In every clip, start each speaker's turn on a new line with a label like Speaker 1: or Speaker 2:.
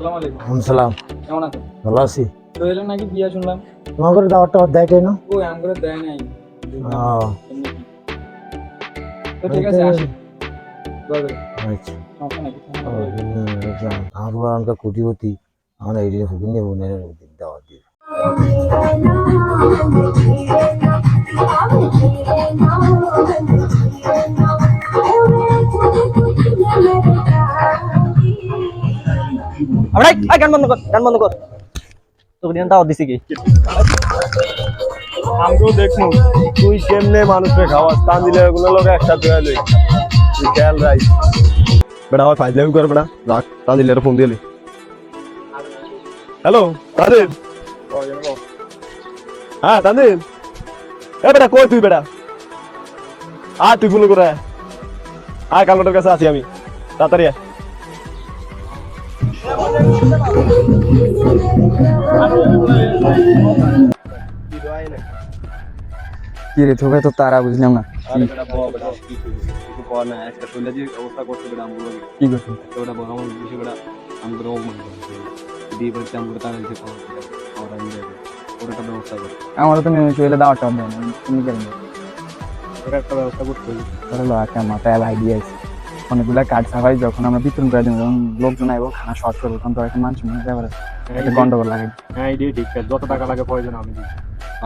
Speaker 1: আসসালামু আলাইকুম।
Speaker 2: সালাম
Speaker 1: কেমন আছেন?
Speaker 2: ভালো আছি।
Speaker 1: তো এলেন নাকি বিয়া শুনলাম।
Speaker 2: তোমার করে দাওয়াতটা দেয় কেন?
Speaker 1: ও এম করে দেয় নাই। তো ঠিক আছে আসি।
Speaker 2: আচ্ছা। আমার বড় অনেক কোটিপতি। আমার এই দিনে ফুকিন নেব নেই দাওয়াত দিয়ে
Speaker 3: আমরা এই গান বন্ধ কর, গান বন্ধ কর। তোকে দিন দাওয়াত দিছি কি?
Speaker 4: আমিও দেখব তুই কেমনে মানুষকে খাওয়াস? কোনো লোক একসাথে হয়ে লই। তুই খেয়াল রাখ বেটা টান দিলে ফোন দিলি হ্যালো তাদের হ্যাঁ তাদের এ বেটা কই তুই বেটা আয়, তুই ফোন করে আয়। কালমাটার কাছে আছি আমি। তাড়াতাড়ি আয়।
Speaker 3: কি রে তোকে তো তারা বুঝলাম না।
Speaker 4: কর
Speaker 3: কি
Speaker 4: আমার বিষয় বেটা আমগুলো অপমান করছে। দিয়ে বলতে আমগুলো তারা দিতে পারো আমরা মিলে ওটা একটা ব্যবস্থা করে।
Speaker 3: আমারও তো মেয়ে চলে টাওয়াত দেয় না তুমি কেন
Speaker 4: ওটা একটা ব্যবস্থা করতে হবে।
Speaker 3: ধরো একটা মাথায় আইডিয়া আছে। অনেকগুলা কার্ড সাফাই যখন আমরা বিতরণ করে দেবো যখন লোকজন আইবো খানা শর্ট করব তখন তো একটা মানুষ মনে আছে। একটা গন্ডগোল লাগে।
Speaker 4: হ্যাঁ এটাই ঠিক আছে যত টাকা লাগে প্রয়োজন আমি দিই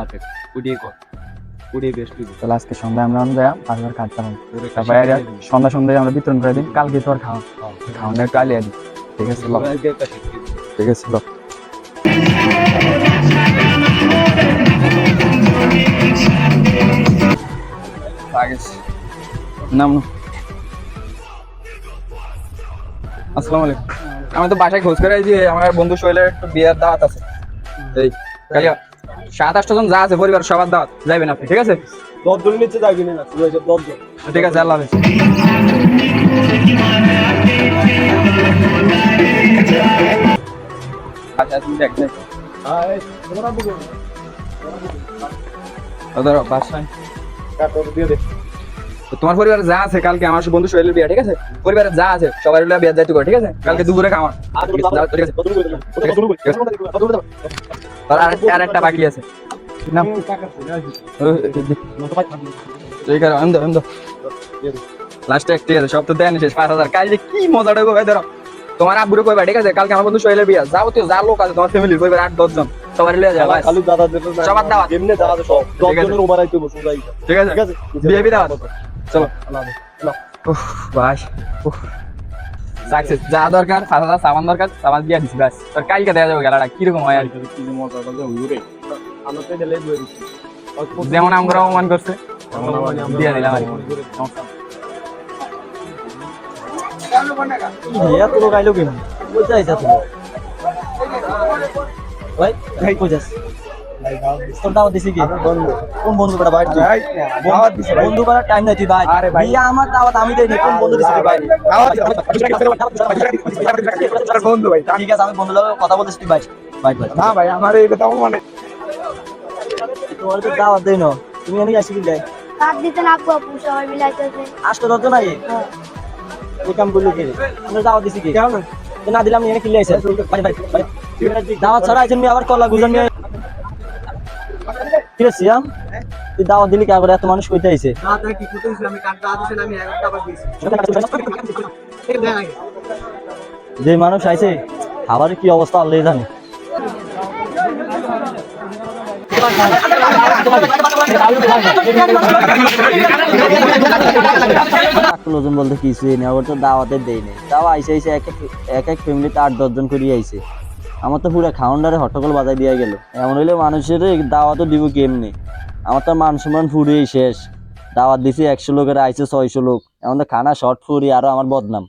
Speaker 4: আচ্ছা ওটাই কর। ওটাই বেস্ট
Speaker 3: তাহলে আজকে সন্ধ্যায় আমরা যাই পাঁচবার কার্ড চালাবো তারপরে আর সন্ধ্যা সন্ধ্যায় আমরা বিতরণ করে দিই। কালকে তো আর খাওয়া খাওয়াটা একটু আলিয়া দিই। ঠিক আছে লো। ঠিক আছে লো। আগে। নাম আসসালামু আলাইকুম। আমি তো বাসায় খোঁজ করে যে আমার বন্ধু শৈলের একটু বিয়ের দাওয়াত আছে। এই কালিয়া সাত আটটা জন যা আছে পরিবার সবার দাওয়াত যাইবেন আপনি ঠিক আছে?
Speaker 4: দশজনের নিচে যাবি না দশজন।
Speaker 3: ঠিক আছে আল্লাহ আচ্ছা তুমি দেখ দেখ। ধরো বাসায়।
Speaker 4: দিয়ে দে।
Speaker 3: তো তোমার পরিবারে যা আছে কালকে আমার বন্ধু সোহেলের বিয়ে ঠিক আছে? পরিবারে যা আছে সবাই মিলে বিয়ে যাইতে ঠিক আছে? কালকে দুপুরে খাওয়া। ঠিক আছে আর একটা বাকি আছে। ঠিক আছে আনন্দ আনন্দ। লাস্টে এক ঠিক আছে সব তো দেন শেষ পাঁচ হাজার। কাল কি মজাটা হবে ভাই ধরো। তোমার আব্বুরে কইবা ঠিক আছে? কালকে আমার বন্ধু সোহেলের বিয়ে। যাও তো যা লোক আছে তোমার ফ্যামিলির কইবা আট দশ জন। লিয়ে
Speaker 4: খালি
Speaker 3: সবার দাওয়াত।
Speaker 4: এমনি দাদা সব।
Speaker 3: ঠিক আছে।
Speaker 4: ওভার আইতে বসে
Speaker 3: ঠিক আছে।
Speaker 4: ঠিক আছে?
Speaker 3: বিয়ে বিয়ে দাওয়াত। চলো উফ ভাই উফ। সাকসেস যা দরকার পাঁচ হাজার সামান দরকার সামান দিয়ে দিছি ব্যাস তোর কালকে দেওয়া যাবে খেলাটা কীরকম হয় আর কি?
Speaker 4: মজা
Speaker 3: যেমন আমরা অপমান করছে দিয়ে দিলাম আর
Speaker 2: ভাই তোর দাওয়াত দিছি কি? কোন বন্ধু বেটা ভাই? দাওয়াত বন্ধু বেটা টাইম নাই তুই ভাই। আরে আমার দাওয়াত আমি দেই কোন বন্ধু দিছি তুই ভাই?
Speaker 4: বন্ধু ভাই
Speaker 2: ঠিক আছে আমি বন্ধুর লগে কথা বলতেছি তুই ভাই। ভাই ভাই।
Speaker 4: না ভাই আমার এই কথা মানে
Speaker 2: তোমার তো দাওয়াত দেই না। তুমি এনে আসি
Speaker 5: দিতে না আপু সবাই
Speaker 2: আসতো দরজা নাই। এই কাম করল কি? আমরা দাওয়াত দিছি কি? না দিলাম এনে কিলে আইছে। ভাই ভাই ভাই। দাওয়াত ছাড়া আইছেন আবার কলা গুজন নিয়ে কি তুই দাওয়াত দিলি কি আবার এত মানুষ কইতে আইছে? যে মানুষ আইছে খাবার কি অবস্থা আল্লাহ জানে। লোকজন বলতে কিছুই নেই আবার তো দাওয়াতে দেই নেই তাও আইসে আইসে এক এক- এক এক ফ্যামিলিতে আট দশজন করে আইছে। আমার তো পুরো খাউন্ডারে হট্টগোল বাজাই দিয়ে গেল। এমন হইলে মানুষের দাওয়া তো দিব কেমনি? আমার তো মান সম্মান ফুরিয়েই শেষ। দাওয়াত দিছি একশো লোকের আইসে ছয়শো লোক। এমন তো খানা শর্ট ফুরি আরও আমার বদনাম।